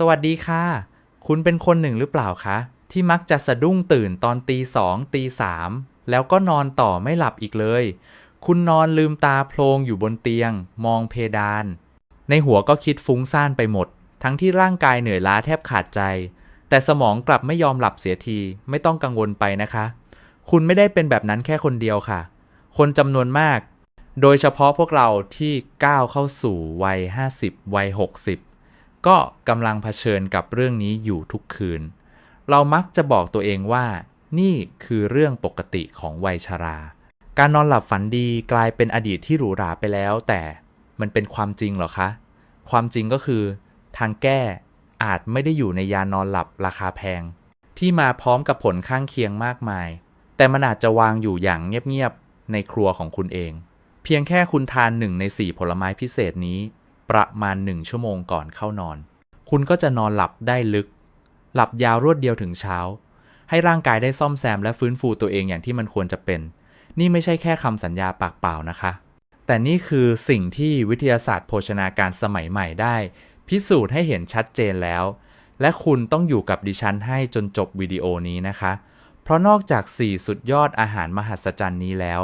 สวัสดีค่ะ คุณเป็นคนหนึ่งหรือเปล่าคะ ที่มักจะสะดุ้งตื่นตอนตีสองตีสามแล้วก็นอนต่อไม่หลับอีกเลย คุณนอนลืมตาโพลงอยู่บนเตียง มองเพดาน ในหัวก็คิดฟุ้งซ่านไปหมด ทั้งที่ร่างกายเหนื่อยล้าแทบขาดใจ แต่สมองกลับไม่ยอมหลับเสียที ไม่ต้องกังวลไปนะคะ คุณไม่ได้เป็นแบบนั้นแค่คนเดียวค่ะ คนจำนวนมาก โดยเฉพาะพวกเราที่ก้าวเข้าสู่วัย 50 วัย 60 ก็กำลังเผชิญกับเรื่องนี้อยู่ทุกคืน เรามักจะบอกตัวเองว่า นี่คือเรื่องปกติของวัยชรา การนอนหลับฝันดีกลายเป็นอดีตที่หรูหราไปแล้ว แต่มันเป็นความจริงหรอคะ ความจริงก็คือ ทางแก้อาจไม่ได้อยู่ในยานอนหลับราคาแพง ที่มาพร้อมกับผลข้างเคียงมากมาย แต่มันอาจจะวางอยู่อย่างเงียบๆในครัวของคุณเอง เพียงแค่คุณทานหนึ่งในสี่ผลไม้พิเศษนี้ ประมาณหนึ่งชั่วโมงก่อนเข้านอน คุณก็จะนอนหลับได้ลึก หลับยาวรวดเดียวถึงเช้า ให้ร่างกายได้ซ่อมแซมและฟื้นฟูตัวเองอย่างที่มันควรจะเป็น นี่ไม่ใช่แค่คำสัญญาปากเปล่านะคะ แต่นี่คือสิ่งที่วิทยาศาสตร์โภชนาการสมัยใหม่ได้ พิสูจน์ให้เห็นชัดเจนแล้ว และคุณต้องอยู่กับดิฉันให้จนจบวิดีโอนี้นะคะ เพราะนอกจาก 4 สุดยอดอาหารมหัศจรรย์นี้แล้ว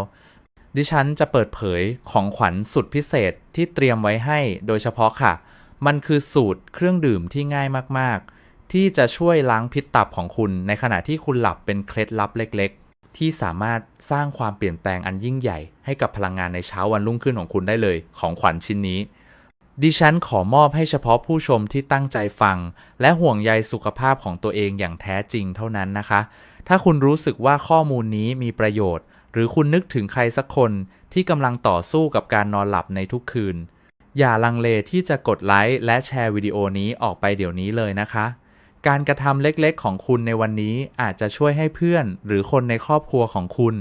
ดิฉันจะเปิดเผยของขวัญสุดพิเศษที่เตรียมไว้ให้โดยเฉพาะค่ะ มันคือสูตรเครื่องดื่มที่ง่ายมากๆ ที่จะช่วยล้างพิษตับของคุณ ในขณะที่คุณหลับเป็นเคล็ดลับเล็ก ๆ ที่สามารถสร้างความเปลี่ยนแปลงอันยิ่งใหญ่ ให้กับพลังงานในเช้าวันรุ่งขึ้นของคุณได้เลย ของขวัญชิ้นนี้ ดิฉันขอมอบให้เฉพาะผู้ชมที่ตั้งใจฟัง และห่วงใยสุขภาพของตัวเองอย่างแท้จริงเท่านั้นนะคะ ถ้าคุณรู้สึกว่าข้อมูลนี้มีประโยชน์ หรือคุณนึกถึงใครสักคนที่กำลังต่อสู้กับการนอนหลับในทุกคืน อย่าลังเลที่จะกดไลค์และแชร์วิดีโอนี้ออกไปเดี๋ยวนี้เลยนะคะ การกระทำเล็กๆ ของคุณในวันนี้อาจจะช่วยให้เพื่อน หรือคนในครอบครัวของคุณ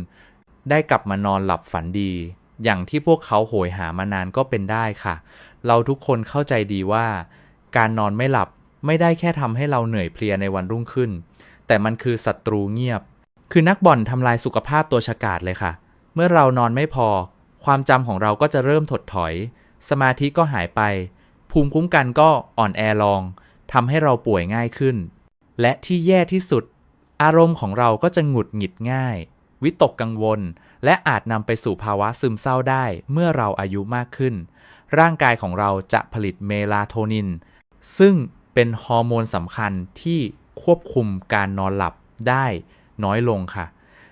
ได้กลับมานอนหลับฝันดี อย่างที่พวกเขาโหยหามานานก็เป็นได้ค่ะ เราทุกคนเข้าใจดีว่า การนอนไม่หลับไม่ได้แค่ทำให้เราเหนื่อยเพลียในวันรุ่งขึ้น แต่มันคือศัตรูเงียบ คือนักบ่อนทำลายสุขภาพตัวฉกาจเลยค่ะ เมื่อเรานอนไม่พอ ความจำของเราก็จะเริ่มถดถอย สมาธิก็หายไป ภูมิคุ้มกันก็อ่อนแอลงทำให้เราป่วยง่ายขึ้น และที่แย่ที่สุด อารมณ์ของเราก็จะหงุดหงิดง่าย วิตกกังวล และอาจนำไปสู่ภาวะซึมเศร้าได้เมื่อเราอายุมากขึ้น ร่างกายของเราจะผลิตเมลาโทนิน ซึ่งเป็นฮอร์โมนสำคัญที่ควบคุมการนอนหลับได้ น้อยลงค่ะ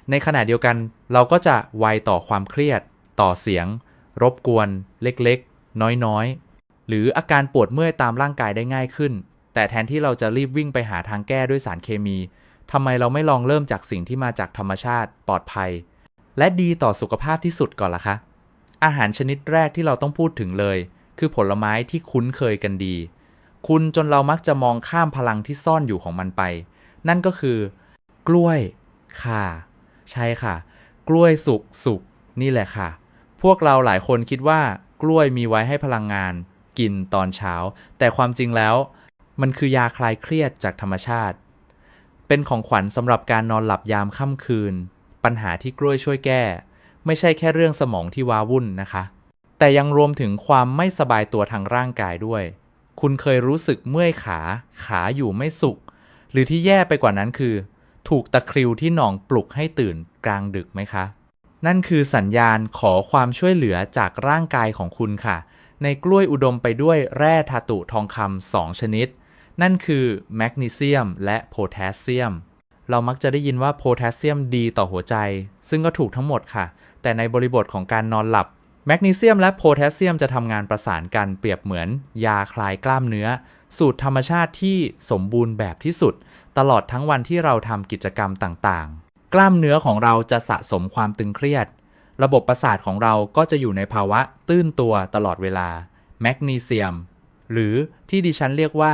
ในขณะเดียวกันเราก็จะไวต่อความเครียด ต่อเสียง รบกวน เล็กๆ น้อยๆ หรืออาการปวดเมื่อยตามร่างกายได้ง่ายขึ้น แต่แทนที่เราจะรีบวิ่งไปหาทางแก้ด้วยสารเคมีทำไมเราไม่ลองเริ่มจากสิ่งที่มาจากธรรมชาติปลอดภัย และดีต่อสุขภาพที่สุดก่อนล่ะคะ อาหารชนิดแรกที่เราต้องพูดถึงเลย คือผลไม้ที่คุ้นเคยกันดี คุณจนเรามักจะมองข้ามพลังที่ซ่อนอยู่ของมันไป นั่นก็คือ กล้วยค่ะ ใช่ค่ะ กล้วยสุกสุกนี่แหละค่ะ พวกเราหลายคนคิดว่ากล้วยมีไว้ให้พลังงานกินตอนเช้า แต่ความจริงแล้วมันคือยาคลายเครียดจากธรรมชาติ เป็นของขวัญสำหรับการนอนหลับยามค่ำคืน ปัญหาที่กล้วยช่วยแก้ ไม่ใช่แค่เรื่องสมองที่ว้าวุ่นนะคะ แต่ยังรวมถึงความไม่สบายตัวทางร่างกายด้วย คุณเคยรู้สึกเมื่อยขา ขาอยู่ไม่สุข หรือที่แย่ไปกว่านั้นคือ ถูกตะคริวที่หนองปลุกให้ตื่นกลางดึกไหมคะ นั่นคือสัญญาณขอความช่วยเหลือจากร่างกายของคุณค่ะ ในกล้วยอุดมไปด้วยแร่ธาตุทองคำสองชนิด นั่นคือแมกนีเซียมและโพแทสเซียม เรามักจะได้ยินว่าโพแทสเซียมดีต่อหัวใจ ซึ่งก็ถูกทั้งหมดค่ะ แต่ในบริบทของการนอนหลับแมกนีเซียมและโพแทสเซียมจะทำงานประสานกันเปรียบเหมือน ยาคลายกล้ามเนื้อ สูตรธรรมชาติที่สมบูรณ์แบบที่สุด ตลอดทั้งวันที่เราทำกิจกรรมต่างๆ กล้ามเนื้อของเราจะสะสมความตึงเครียด ระบบประสาทของเราก็จะอยู่ในภาวะตื้นตัวตลอดเวลา แมกนีเซียม หรือที่ดิฉันเรียกว่า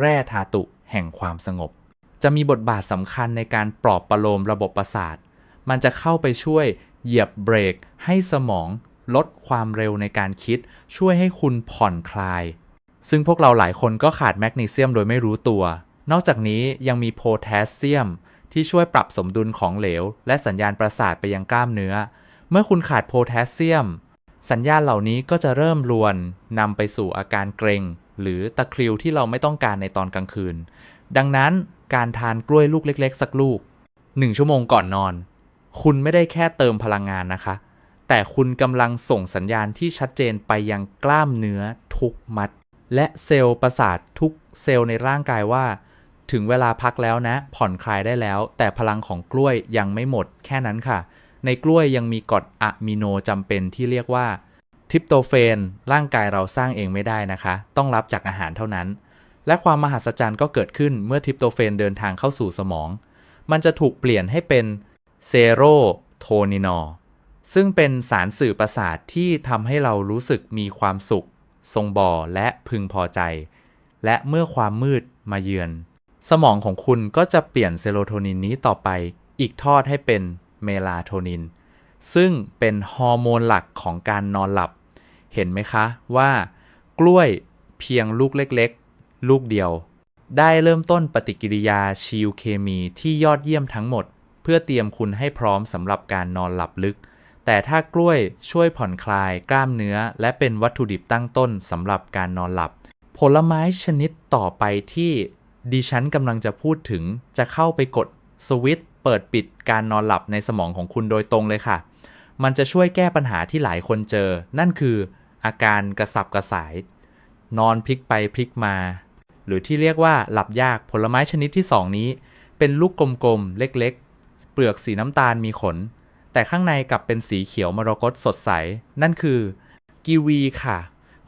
แร่ธาตุแห่งความสงบ จะมีบทบาทสำคัญในการปลอบประโลมระบบประสาท มันจะเข้าไปช่วยเหยียบเบรก ให้สมองลดความเร็วในการคิด ช่วยให้คุณผ่อนคลาย ซึ่งพวกเราหลายคนก็ขาดแมกนีเซียมโดยไม่รู้ตัว นอกจากนี้ยังมีโพแทสเซียม ที่ช่วยปรับสมดุลของเหลว และสัญญาณประสาทไปยังกล้ามเนื้อ เมื่อคุณขาดโพแทสเซียม สัญญาณเหล่านี้ก็จะเริ่มรวนนำไปสู่อาการเกร็ง หรือตะคริวที่เราไม่ต้องการในตอนกลางคืน ดังนั้นการทานกล้วยลูกเล็ก ๆ สักลูก1ชั่วโมงก่อนนอน คุณไม่ได้แค่เติมพลังงานนะคะ แต่คุณกำลังส่งสัญญาณที่ชัดเจนไปยังกล้ามเนื้อทุกมัด และเซลล์ประสาททุกเซลล์ในร่างกายว่า ถึงเวลาพักแล้วนะ ผ่อนคลายได้แล้ว แต่พลังของกล้วยยังไม่หมดแค่นั้นค่ะ ในกล้วยยังมีกรดอะมิโนจำเป็นที่เรียกว่าทริปโตเฟน ร่างกายเราสร้างเองไม่ได้นะคะ ต้องรับจากอาหารเท่านั้น และความมหัศจรรย์ก็เกิดขึ้นเมื่อทริปโตเฟนเดินทางเข้าสู่สมอง มันจะถูกเปลี่ยนให้เป็นเซโรโทนินอลซึ่งเป็นสารสื่อประสาทที่ทำให้เรารู้สึกมีความสุข ทรงบ่อและพึงพอใจ และเมื่อความมืดมาเยือน สมองของคุณก็จะเปลี่ยนเซโรโทนินนี้ต่อไปอีกทอดให้เป็นเมลาโทนิน ซึ่งเป็นฮอร์โมนหลักของการนอนหลับ เห็นไหมคะว่ากล้วยเพียงลูกเล็กๆ ลูกเดียว ได้เริ่มต้นปฏิกิริยาชีวเคมีที่ยอดเยี่ยมทั้งหมด เพื่อเตรียมคุณให้พร้อมสำหรับการนอนหลับลึก แต่ถ้ากล้วยช่วยผ่อนคลายกล้ามเนื้อ และเป็นวัตถุดิบตั้งต้นสำหรับการนอนหลับ ผลไม้ชนิดต่อไปที่ ดิฉันกำลังจะพูดถึงจะเข้าไปกดสวิตช์เปิดปิดการนอนหลับในสมองของคุณโดยตรงเลยค่ะ มันจะช่วยแก้ปัญหาที่หลายคนเจอ นั่นคืออาการกระสับกระส่าย นอนพลิกไปพลิกมา หรือที่เรียกว่าหลับยากผลไม้ชนิดที่ 2 นี้ เป็นลูกกลมๆ เล็กๆ เปลือกสีน้ำตาลมีขน แต่ข้างในกลับเป็นสีเขียวมรกตสดใส นั่นคือกีวีค่ะ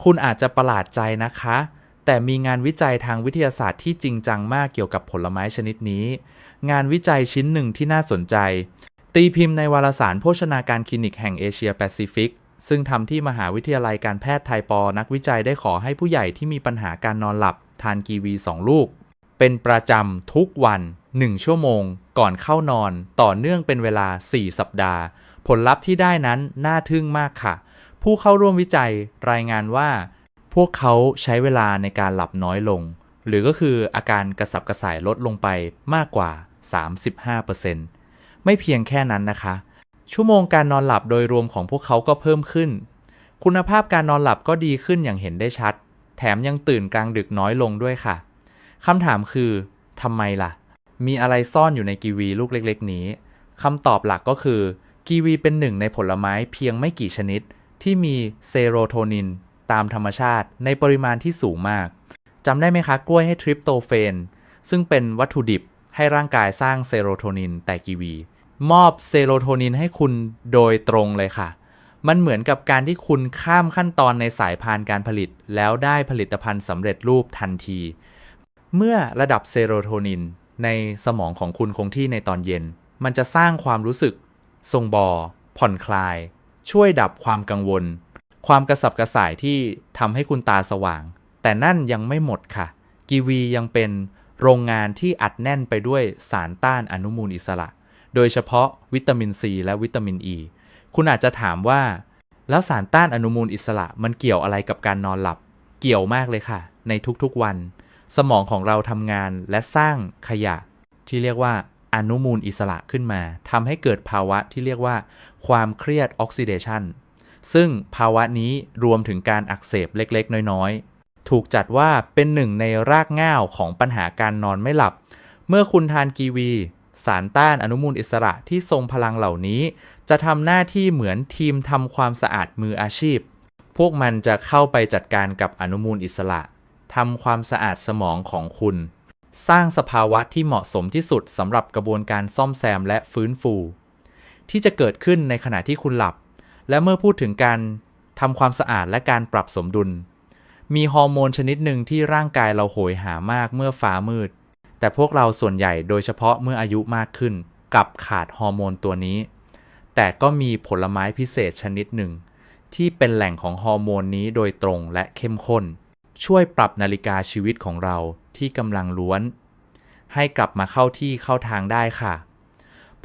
คุณอาจจะประหลาดใจนะคะ แต่มีงานวิจัยทางวิทยาศาสตร์ที่จริงจังมากเกี่ยวกับผลไม้ชนิดนี้ งานวิจัยชิ้นหนึ่งที่น่าสนใจ ตีพิมพ์ในวารสารโภชนาการคลินิกแห่งเอเชียแปซิฟิกซึ่งทำที่มหาวิทยาลัยการแพทย์ไทยปอ นักวิจัยได้ขอให้ผู้ใหญ่ที่มีปัญหาการนอนหลับ ทานกีวี 2 ลูก เป็นประจำทุกวัน 1 ชั่วโมง ก่อนเข้านอน ต่อเนื่องเป็นเวลา 4 สัปดาห์ ผลลัพธ์ที่ได้นั้นน่าทึ่งมากค่ะ ผู้เข้าร่วมวิจัยรายงานว่า พวกเขาใช้เวลาในการหลับน้อยลง หรือก็คืออาการกระสับกระส่ายลดลงไปมากกว่า 35%ไม่เพียงแค่นั้นนะคะ ชั่วโมงการนอนหลับโดยรวมของพวกเขาก็เพิ่มขึ้น คุณภาพการนอนหลับก็ดีขึ้นอย่างเห็นได้ชัด แถมยังตื่นกลางดึกน้อยลงด้วยค่ะคำถามคือทำไมล่ะ มีอะไรซ่อนอยู่ในกีวีลูกเล็ก ๆ นี้คำตอบหลักก็คือกีวีเป็นหนึ่งในผลไม้เพียงไม่กี่ชนิด ที่มีเซโรโทนิน ตามธรรมชาติในปริมาณที่สูงมากจำได้ไหมคะกล้วยให้ทริปโตเฟน ซึ่งเป็นวัตถุดิบให้ร่างกายสร้างเซโรโทนินแต่กีวี มอบเซโรโทนินให้คุณโดยตรงเลยค่ะ มันเหมือนกับการที่คุณข้ามขั้นตอนในสายพานการผลิต แล้วได้ผลิตภัณฑ์สำเร็จรูปทันที เมื่อระดับเซโรโทนินในสมองของคุณคงที่ในตอนเย็น มันจะสร้างความรู้สึก ทรงบอ ผ่อนคลาย ช่วยดับความกังวล ความกระสับกระส่ายที่ทำให้คุณตาสว่าง แต่นั่นยังไม่หมดค่ะ กีวียังเป็นโรงงานที่อัดแน่นไปด้วยสารต้านอนุมูลอิสระ โดยเฉพาะวิตามินซีและวิตามินอ e. ีคุณอาจจะถามว่า แล้วสารต้านอนุมูลอิสระมันเกี่ยวอะไรกับการนอนหลับ เกี่ยวมากเลยค่ะ ในทุกๆวัน สมองของเราทำงานและสร้างขยะ ที่เรียกว่าอนุมูลอิสระขึ้นมาทำให้เกิดภาวะที่เรียกว่า ความเครียดออกซิเดชัน ซึ่งภาวะนี้รวมถึงการอักเสบเล็กๆ น้อยๆ ถูกจัดว่าเป็นหนึ่งในรากง่าวของปัญหาการนอนไม่หลับ เมื่อคุณทานกีวี สารต้านอนุมูลอิสระที่ทรงพลังเหล่านี้ จะทำหน้าที่เหมือนทีมทำความสะอาดมืออาชีพ พวกมันจะเข้าไปจัดการกับอนุมูลอิสระทำความสะอาดสมองของคุณ สร้างสภาวะที่เหมาะสมที่สุดสำหรับกระบวนการซ่อมแซมและฟื้นฟู ที่จะเกิดขึ้นในขณะที่คุณหลับ และเมื่อพูดถึงการทำความสะอาดและการปรับสมดุล มีฮอร์โมนชนิดหนึ่งที่ร่างกายเราโหยหามากเมื่อฟ้ามืด แต่พวกเราส่วนใหญ่โดยเฉพาะเมื่ออายุมากขึ้นกลับขาดฮอร์โมนตัวนี้ แต่ก็มีผลไม้พิเศษชนิดหนึ่ง ที่เป็นแหล่งของฮอร์โมนนี้โดยตรงและเข้มข้น ช่วยปรับนาฬิกาชีวิตของเราที่กำลังล้วน ให้กลับมาเข้าที่เข้าทางได้ค่ะ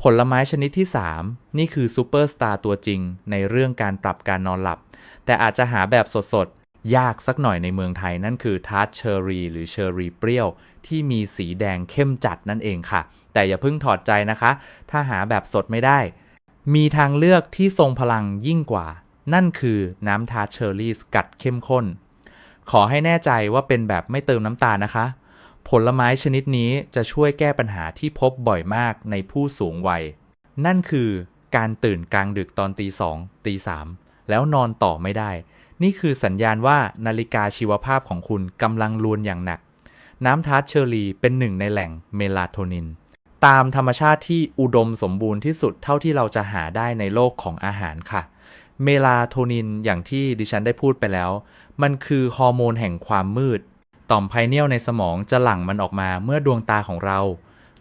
ผลไม้ชนิดที่ 3 นี่คือซูเปอร์สตาร์ตัวจริงในเรื่องการปรับการนอนหลับ แต่อาจจะหาแบบสดๆ ยากสักหน่อยในเมืองไทยนั่นคือทาร์ตเชอรี่หรือเชอรี่เปรี้ยวที่มีสีแดงเข้มจัดนั่นเองค่ะ แต่อย่าเพิ่งถอดใจนะคะ ถ้าหาแบบสดไม่ได้ มีทางเลือกที่ทรงพลังยิ่งกว่า นั่นคือน้ำทาร์ตเชอร์รี่สกัดเข้มข้น ขอให้แน่ใจว่าเป็นแบบไม่เติมน้ำตาลนะคะ ผลไม้ชนิดนี้จะช่วยแก้ปัญหาที่พบบ่อยมากในผู้สูงวัย นั่นคือการตื่นกลางดึกตอนตีสองตีสามแล้วนอนต่อไม่ได้ นี่คือสัญญาณว่านาฬิกาชีวภาพของคุณกำลังลวนอย่างหนัก น้ำทาร์ตเชอรี่เป็นหนึ่งในแหล่งเมลาโทนิน ตามธรรมชาติที่อุดมสมบูรณ์ที่สุดเท่าที่เราจะหาได้ในโลกของอาหารค่ะ เมลาโทนินอย่างที่ดิฉันได้พูดไปแล้ว มันคือฮอร์โมนแห่งความมืด ต่อมไพเนียลในสมองจะหลั่งมันออกมาเมื่อดวงตาของเรา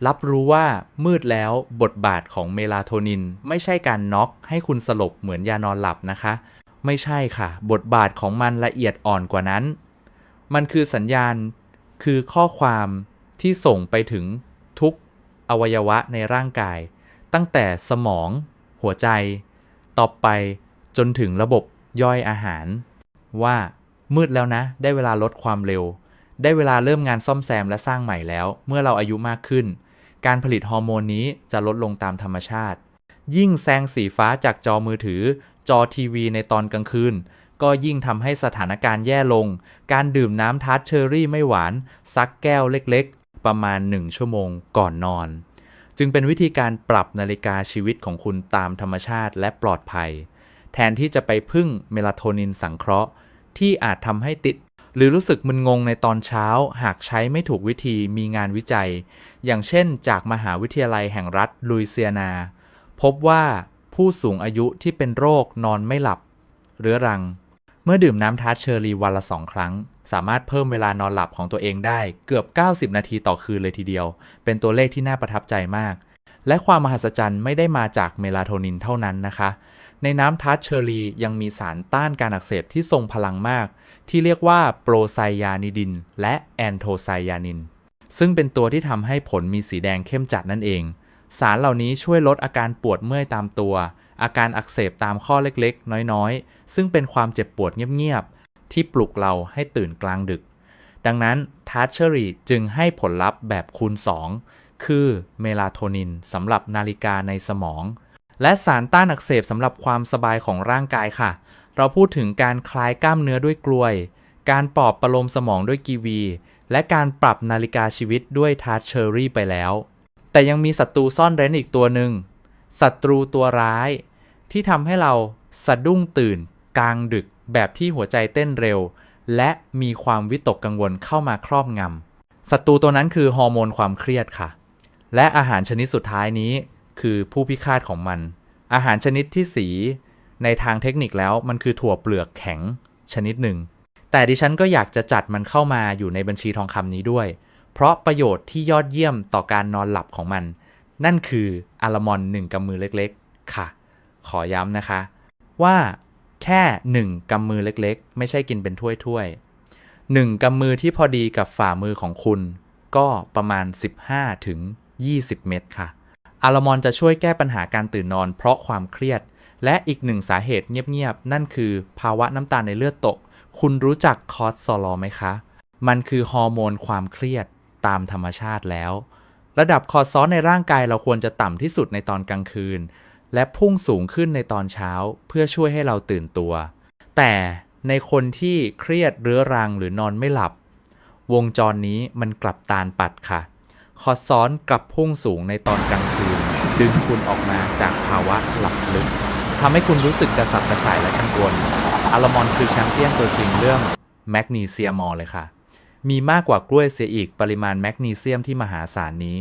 รับรู้ว่ามืดแล้วบทบาทของเมลาโทนิน ไม่ใช่การน็อกให้คุณสลบเหมือนยานอนหลับนะคะ ไม่ใช่ค่ะ บทบาทของมันละเอียดอ่อนกว่านั้น มันคือสัญญาณคือข้อความที่ส่งไปถึงทุกอวัยวะในร่างกาย ตั้งแต่สมอง หัวใจ ต่อไปจนถึงระบบย่อยอาหาร ว่ามืดแล้วนะ ได้เวลาลดความเร็ว ได้เวลาเริ่มงานซ่อมแซมและสร้างใหม่แล้ว เมื่อเราอายุมากขึ้น การผลิตฮอร์โมนนี้จะลดลงตามธรรมชาติ ยิ่งแสงสีฟ้าจากจอมือถือ จอทีวีในตอนกลางคืน ก็ยิ่งทำให้สถานการณ์แย่ลง การดื่มน้ำทาร์ตเชอร์รี่ไม่หวาน ซักแก้วเล็กๆ ประมาณ 1 ชั่วโมงก่อนนอน จึงเป็นวิธีการปรับนาฬิกาชีวิตของคุณตามธรรมชาติและปลอดภัย แทนที่จะไปพึ่งเมลาโทนินสังเคราะห์ที่อาจทำให้ติด หรือรู้สึกมึนงงในตอนเช้า หากใช้ไม่ถูกวิธีมีงานวิจัย อย่างเช่น จากมหาวิทยาลัยแห่งรัฐลุยเซียนา พบว่าผู้สูงอายุที่เป็นโรคนอนไม่หลับ เรื้อรัง เมื่อดื่มน้ำทาร์เชอรีวันละสองครั้ง สามารถเพิ่มเวลานอนหลับของตัวเองได้เกือบ 90 นาทีต่อคืนเลยทีเดียว เป็นตัวเลขที่น่าประทับใจมาก และความมหัศจรรย์ไม่ได้มาจากเมลาโทนินเท่านั้นนะคะ ในน้ำทาร์ตเชอรี่ยังมีสารต้านการอักเสบที่ทรงพลังมาก ที่เรียกว่าโปรไซยานิดิน และแอนโทไซยานิน ซึ่งเป็นตัวที่ทำให้ผลมีสีแดงเข้มจัดนั่นเอง สารเหล่านี้ช่วยลดอาการปวดเมื่อยตามตัว อาการอักเสบตามข้อเล็กๆ น้อยๆ ซึ่งเป็นความเจ็บปวดเงียบๆ ที่ปลุกเราให้ตื่นกลางดึก ดังนั้นทาร์เชอรี่จึงให้ผลลัพธ์แบบคูณ 2 คือเมลาโทนินสำหรับนาฬิกาในสมอง และสารต้านอักเสบสำหรับความสบายของร่างกายค่ะ เราพูดถึงการคลายกล้ามเนื้อด้วยกลวย การปอบประโลมสมองด้วยกีวี และการปรับนาฬิกาชีวิตด้วยทาร์เชอรี่ไปแล้ว แต่ยังมีศัตรูซ่อนเร้นอีกตัวหนึ่งศัตรูตัวร้าย ที่ทำให้เราสะดุ้งตื่น กลางดึกแบบที่หัวใจเต้นเร็ว และมีความวิตกกังวลเข้ามาครอบงำศัตรูตัวนั้นคือฮอร์โมนความเครียดค่ะ และอาหารชนิดสุดท้ายนี้ คือผู้พิฆาตของมัน อาหารชนิดที่สีในทางเทคนิคแล้วมันคือถั่วเปลือกแข็งชนิดหนึ่ง แต่ดิฉันก็อยากจะจัดมันเข้ามาอยู่ในบัญชีทองคำนี้ด้วย เพราะประโยชน์ที่ยอดเยี่ยมต่อการนอนหลับของมัน นั่นคืออะลมอนหนึ่งกำมือเล็กๆ ค่ะ ขอย้ำนะคะ ว่าแค่หนึ่งกำมือเล็กๆ ไม่ใช่กินเป็นถ้วยๆหนึ่งกำมือที่พอดีกับฝ่ามือของคุณ ก็ประมาณ 15ถึง20 เม็ดค่ะ อะลามอนจะช่วยแก้ปัญหาการตื่นนอนเพราะความเครียด และอีกหนึ่งสาเหตุเงียบๆ นั่นคือภาวะน้ำตาลในเลือดตก คุณรู้จักคอร์ซอลไหมคะ มันคือฮอร์โมนความเครียดตามธรรมชาติแล้ว ระดับคอร์ซอลในร่างกายเราควรจะต่ำที่สุดในตอนกลางคืน และพุ่งสูงขึ้นในตอนเช้าเพื่อช่วยให้เราตื่นตัว แต่ในคนที่เครียดเรื้อรังหรือนอนไม่หลับ วงจรนี้มันกลับตาลปัดค่ะ คอร์ซอลกลับพุ่งสูงในตอนกลางคืน ดึงคุณออกมาจากภาวะหลับลึกทำให้คุณรู้สึกกระสับกระส่ายและกังวลอะลมอนคือแชมเปี้ยนตัวจริงเรื่องแมกนีเซียมอลเลยค่ะ มีมากกว่ากล้วยเสียอีกปริมาณแมกนีเซียมที่มหาศาลนี้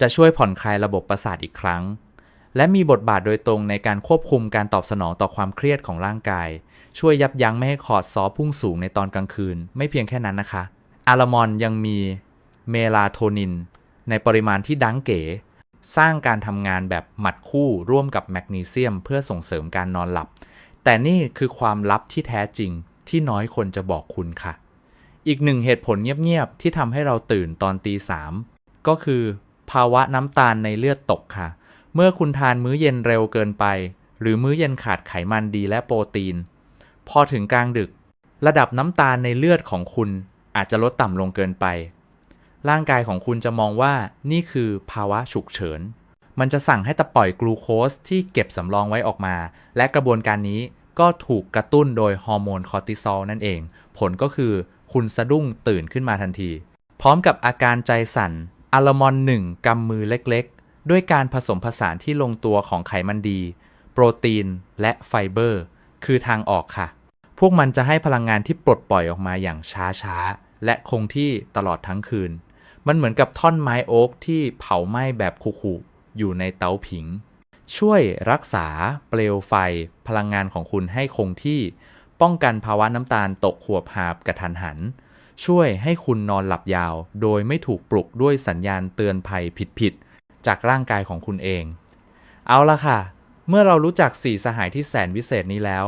จะช่วยผ่อนคลายระบบประสาทอีกครั้ง และมีบทบาทโดยตรงในการควบคุมการตอบสนองต่อความเครียดของร่างกาย ช่วยยับยั้งไม่ให้คอร์ดซอพุ่งสูงในตอนกลางคืน ไม่เพียงแค่นั้นนะคะอะลามอนยังมีเมลาโทนิน ในปริมาณที่ดังเก๋ สร้างการทำงานแบบหมัดคู่ร่วมกับแมกนีเซียม เพื่อส่งเสริมการนอนหลับ แต่นี่คือความลับที่แท้จริงที่น้อยคนจะบอกคุณค่ะ อีกหนึ่งเหตุผลเงียบๆ ที่ทำให้เราตื่นตอนตีสามก็คือ ภาวะน้ำตาลในเลือดตกค่ะ เมื่อคุณทานมื้อเย็นเร็วเกินไป หรือมื้อเย็นขาดไขมันดีและโปรตีน พอถึงกลางดึก ระดับน้ำตาลในเลือดของคุณอาจจะลดต่ำลงเกินไป ร่างกายของคุณจะมองว่านี่คือภาวะฉุกเฉิน มันจะสั่งให้ตะปล่อยกลูโคสที่เก็บสำรองไว้ออกมา และกระบวนการนี้ก็ถูกกระตุ้นโดยฮอร์โมนคอร์ติซอลนั่นเอง ผลก็คือคุณสะดุ้งตื่นขึ้นมาทันที พร้อมกับอาการใจสั่นอะลมอนหนึ่งกำมือเล็กๆ ด้วยการผสมผสานที่ลงตัวของไขมันดี โปรตีนและไฟเบอร์ คือทางออกค่ะ พวกมันจะให้พลังงานที่ปลดปล่อยออกมาอย่างช้าๆ และคงที่ตลอดทั้งคืน มันเหมือนกับท่อนไม้โอ๊กที่เผาไหม้แบบคุๆอยู่ในเตาผิง ช่วยรักษาเปลวไฟพลังงานของคุณให้คงที่ ป้องกันภาวะน้ำตาลตกหัวบหาบกระทันหัน ช่วยให้คุณนอนหลับยาว โดยไม่ถูกปลุกด้วยสัญญาณเตือนภัยผิดๆจากร่างกายของคุณเอง เอาละค่ะ เมื่อเรารู้จักสี่สหายที่แสนวิเศษนี้แล้ว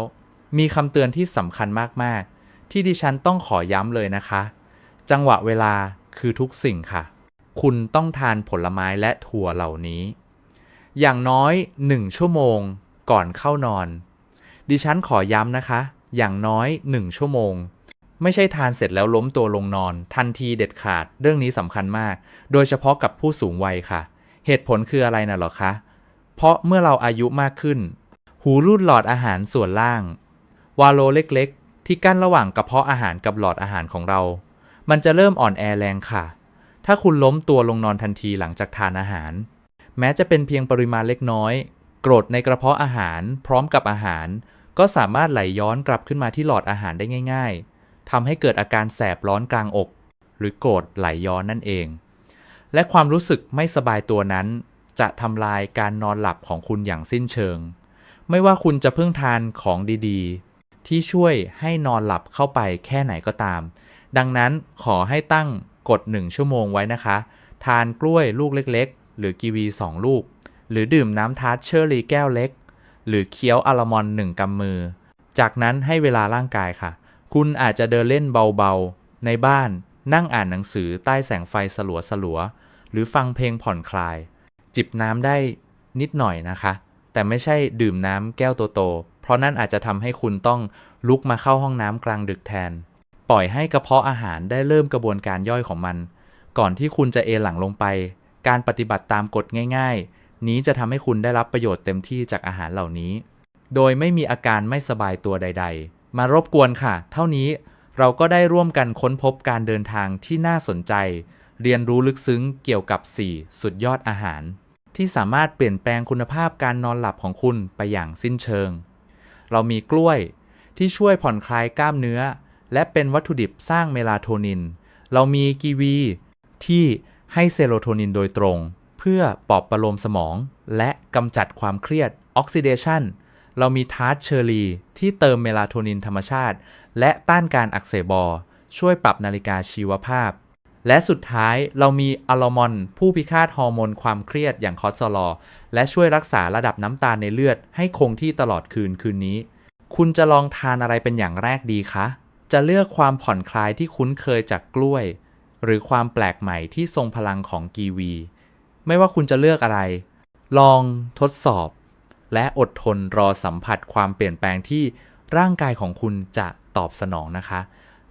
มีคำเตือนที่สำคัญมากๆ ที่ดิฉันต้องขอย้ำเลยนะคะ จังหวะเวลา คือทุกสิ่งค่ะ คุณต้องทานผลไม้และถั่วเหล่านี้ อย่างน้อย1ชั่วโมงก่อนเข้านอน ดิฉันขอย้ำนะคะ อย่างน้อย1ชั่วโมง ไม่ใช่ทานเสร็จแล้วล้มตัวลงนอน ทันทีเด็ดขาด เรื่องนี้สำคัญมาก โดยเฉพาะกับผู้สูงวัยค่ะ เหตุผลคืออะไรนะหรอคะ เพราะเมื่อเราอายุมากขึ้น หูรูดหลอดอาหารส่วนล่าง วาโลเล็กๆ ที่กั้นระหว่างกระเพาะอาหารกับหลอดอาหารของเรา มันจะเริ่มอ่อนแอแรงค่ะ ถ้าคุณล้มตัวลงนอนทันทีหลังจากทานอาหาร แม้จะเป็นเพียงปริมาณเล็กน้อย กรดในกระเพาะอาหาร พร้อมกับอาหาร ก็สามารถไหลย้อนกลับขึ้นมาที่หลอดอาหารได้ง่าย ๆทำให้เกิดอาการแสบร้อนกลางอก หรือโกรธไหลย้อนนั่นเอง และความรู้สึกไม่สบายตัวนั้น จะทำลายการนอนหลับของคุณอย่างสิ้นเชิง ไม่ว่าคุณจะเพิ่งทานของดีๆ ที่ช่วยให้นอนหลับเข้าไปแค่ไหนก็ตาม ดังนั้นขอให้ตั้งกฎ1ชั่วโมงไว้นะคะ ทานกล้วยลูกเล็ก ๆ หรือกีวี 2 ลูก หรือดื่มน้ำทาร์ตเชอร์รี่แก้วเล็ก หรือเคี้ยวอะลมอนหนึ่งกำมือ จากนั้นให้เวลาร่างกายค่ะ คุณอาจจะเดินเล่นเบาๆ ในบ้านนั่งอ่านหนังสือใต้แสงไฟสลัวสลัวๆหรือฟังเพลงผ่อนคลาย จิบน้ำได้นิดหน่อยนะคะ แต่ไม่ใช่ดื่มน้ำแก้วโตๆเพราะนั่นอาจจะทำให้คุณต้องลุกมาเข้าห้องน้ำกลางดึกแทน ปล่อยให้กระเพาะอาหารได้เริ่มกระบวนการย่อยของมัน ก่อนที่คุณจะเอหลังลงไป การปฏิบัติตามกฎง่าย ๆ นี้จะทำให้คุณได้รับประโยชน์เต็มที่จากอาหารเหล่านี้ โดยไม่มีอาการไม่สบายตัวใด ๆ มารบกวนค่ะ เท่านี้เราก็ได้ร่วมกันค้นพบการเดินทางที่น่าสนใจ เรียนรู้ลึกซึ้งเกี่ยวกับ 4 สุดยอดอาหาร ที่สามารถเปลี่ยนแปลงคุณภาพการนอนหลับของคุณไปอย่างสิ้นเชิง เรามีกล้วยที่ช่วยผ่อนคลายกล้ามเนื้อ และเป็นวัตถุดิบสร้างเมลาโทนิน เรามีกีวีที่ให้เซโรโทนินโดยตรง เพื่อปอบประโลมสมอง และกำจัดความเครียดออกซิเดชันเรามีทาร์ตเชอรีที่เติมเมลาโทนินธรรมชาติ และต้านการอักเสบบอ ช่วยปรับนาฬิกาชีวภาพ และสุดท้ายเรามีอะลมอน ผู้พิฆาตฮอร์โมนความเครียดอย่างคอร์ติซอลอลและช่วยรักษาระดับน้ำตาลในเลือดให้คงที่ตลอดคืนคืนนี้ คุณจะลองทานอะไรเป็นอย่างแรกดีคะ จะเลือกความผ่อนคลายที่คุ้นเคยจากกล้วย หรือความแปลกใหม่ที่ทรงพลังของกีวี ไม่ว่าคุณจะเลือกอะไร ลองทดสอบ และอดทนรอสัมผัสความเปลี่ยนแปลงที่ร่างกายของคุณจะตอบสนองนะคะ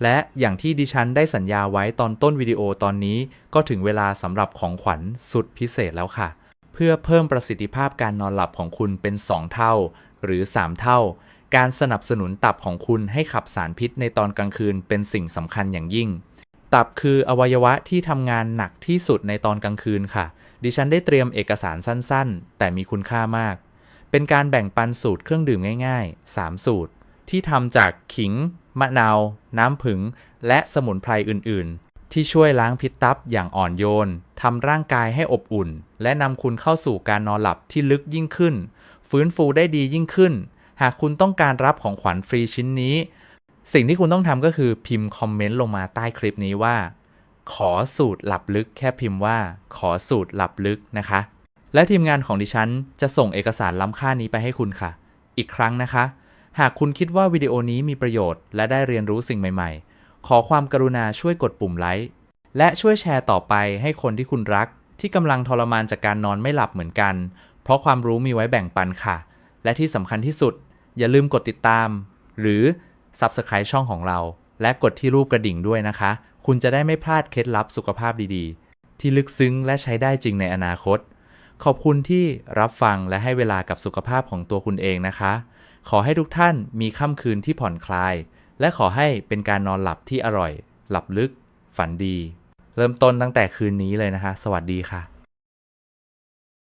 และอย่างที่ดิฉันได้สัญญาไว้ตอนต้นวิดีโอตอนนี้ ก็ถึงเวลาสำหรับของขวัญสุดพิเศษแล้วค่ะ เพื่อเพิ่มประสิทธิภาพการนอนหลับของคุณเป็น 2 เท่า หรือ 3 เท่า การสนับสนุนตับของคุณให้ขับสารพิษในตอนกลางคืนเป็นสิ่งสำคัญอย่างยิ่ง ตับคืออวัยวะที่ทำงานหนักที่สุดในตอนกลางคืนค่ะ ดิฉันได้เตรียมเอกสารสั้นๆ แต่มีคุณค่ามาก เป็นการแบ่งปันสูตรเครื่องดื่มง่ายๆ 3 สูตร ที่ทำจากขิง มะนาว น้ำผึ้งและสมุนไพรอื่นๆ ที่ช่วยล้างพิษตับอย่างอ่อนโยนทำร่างกายให้อบอุ่น และนำคุณเข้าสู่การนอนหลับที่ลึกยิ่งขึ้น ฟื้นฟูได้ดียิ่งขึ้น หากคุณต้องการรับของขวัญฟรีชิ้นนี้ สิ่งที่คุณต้องทำก็คือพิมพ์คอมเมนต์ลงมาใต้คลิปนี้ว่า ขอสูตรหลับลึก แค่พิมพ์ว่า ขอสูตรหลับลึกนะคะ และทีมงานของดิฉันจะส่งเอกสารล้ำค่านี้ไปให้คุณค่ะ อีกครั้งนะคะ หากคุณคิดว่าวิดีโอนี้มีประโยชน์ และได้เรียนรู้สิ่งใหม่ๆ ขอความกรุณาช่วยกดปุ่มไลค์และช่วยแชร์ต่อไปให้คนที่คุณรัก ที่กำลังทรมานจากการนอนไม่หลับเหมือนกัน เพราะความรู้มีไว้แบ่งปันค่ะ และที่สำคัญที่สุด อย่าลืมกดติดตาม หรือ Subscribe ช่องของเรา และกดที่รูปกระดิ่งด้วยนะคะ คุณจะได้ไม่พลาดเคล็ดลับสุขภาพดีๆ ที่ลึกซึ้งและใช้ได้จริงในอนาคต ขอบคุณที่รับฟังและให้เวลากับสุขภาพของตัวคุณเองนะคะ ขอให้ทุกท่านมีค่ำคืนที่ผ่อนคลาย และขอให้เป็นการนอนหลับที่อร่อย หลับลึก ฝันดี เริ่มต้นตั้งแต่คืนนี้เลยนะคะ สวัสดีค่ะ